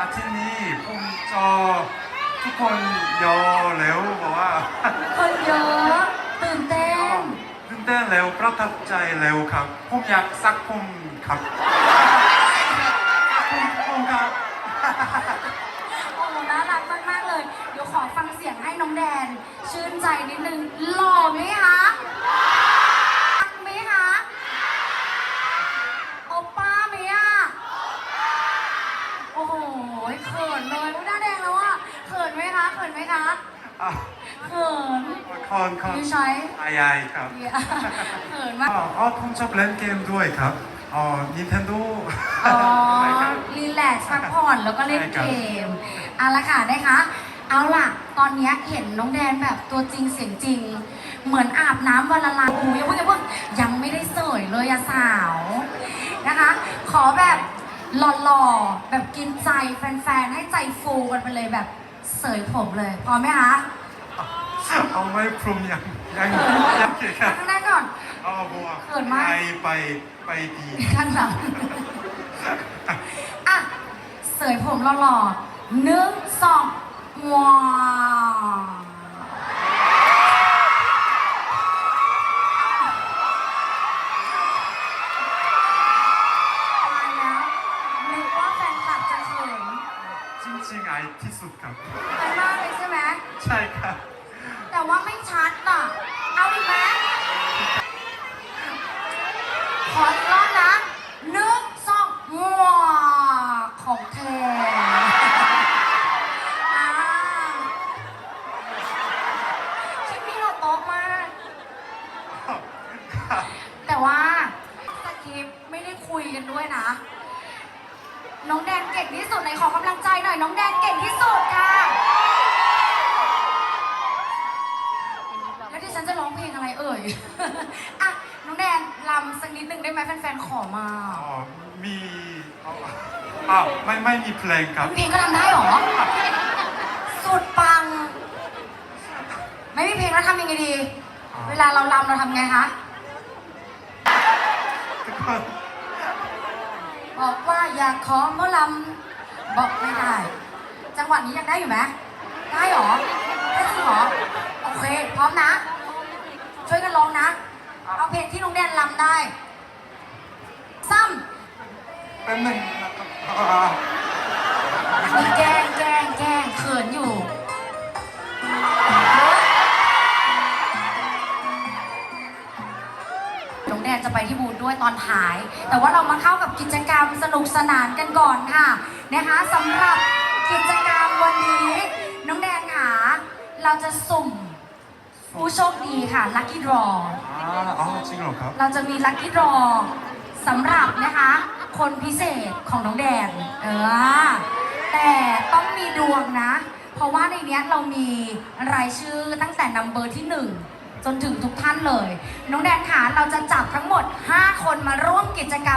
อาทิตย์นี้ผมเจอทุกคนเยอะแล้วบอกว่า คนเยอะตื่นเต้นตื่นเต้นแล้วประทับใจแล้วครับผมอยากสักผมครับผมผมครับ โอ้น่ารักมากๆเลย เดี๋ยวขอฟังเสียงให้น้องแดน ชื่นใจนิดนึง หล่อไหมคะรักไหมคะโอป้าไหมอะ โอ้โห เขินเลยอุ๊ยหน้าแดงแล้วอะ เขินไหมคะ เขินไหม คะอะเขินคอนคอนยูใช้อายายครับเดี๋ยวเขินมาก อ๋ออ๋อผมชอบเล่นเกมด้วยครับอ๋อ Nintendo อ๋อใช่ครับรีแลกซ์พักผ่อนแล้วก็เล่นใช่คเกรับมเอาละค่ะนะคะ เอาล่ะ ตอนเนี้ยเห็นน้องแดนแบบตัวจริงเสียงจริง เหมือนอาบน้ำวันละลายโอ้ยยังเพิ่งยังเพิ่งยังไม่ได้เสยเลยอะสาวนะคะ ขอแบบหล่อๆ แบบกินใจแฟนๆ ให้ใจฟูกันไปเลยแบบ เสยผมเลยพร้อมไหมคะเอาไม่พรุมยังยังยังเกครับข้างหน้าก่อนอ๋อบัวเขินมากไปไปไปดีข้างหลังอะเสยผมหล่อๆหนึ่งสองว้าว จริงๆไอายที่สุดครับ ไปมากเลยใช่ไหม ใช่ครับ แต่ว่าไม่ชัดอะ เอาอีกไหมขออีกรอบนะหนึ่งสองว้าวของแท้อ่าคลิปนี้เราโต๊ะมาก แต่ว่าสคริปต์ไม่ได้คุยกันด้วยนะ น้องแดนเก่งที่สุดในขอกำลังใจหน่อยน้องแดนเก่งที่สุดค่ะ แล้วที่ฉันจะร้องเพลงอะไรเอ่ย อะน้องแดนลำสักนิดนึงได้ไหมแฟนๆขอมา อ๋อมีอ๋ออ้าวไม่ไม่มีเพลงครับมีเพลงก็ทำได้เหรอ สุดปัง ไม่มีเพลงแล้วทำยังไงดีอ๋อเวลาเราลำเราทำไงคะทุกคน บอกว่าอยากขอหมอลำบอกไม่ได้ จังหวะนี้ยังได้อยู่ไหมได้เหรอได้จริงเหรอโอเค พร้อมนะ ช่วยกันร้องนะ เอาเพลงที่น้องแดนลำได้ ซ้แป๊บหนึงนะครับอ่าำมีแก องแดนจะไปที่บูธด้วยตอนท้าย แต่ว่าเรามาเข้ากับกิจกรรมสนุกสนานกันก่อนค่ะนะคะสำหรับกิจกรรมวันนี้ น้องแดนค่ะเราจะสุ่มผู้โชคดีค่ะ Lucky Draw อ่าอ๋อจริงเหรอครับ เราจะมี Lucky Draw สำหรับนะคะ คนพิเศษของน้องแดนเออแต่ต้องมีดวงนะ เพราะว่าในเนี้ยเรามีรายชื่อตั้งแต่นัมเบอร์ที่1 จนถึงทุกท่านเลย น้องแดนค่ะเราจะจับทั้งหมด 5 คนมาร่วมกิจกรรม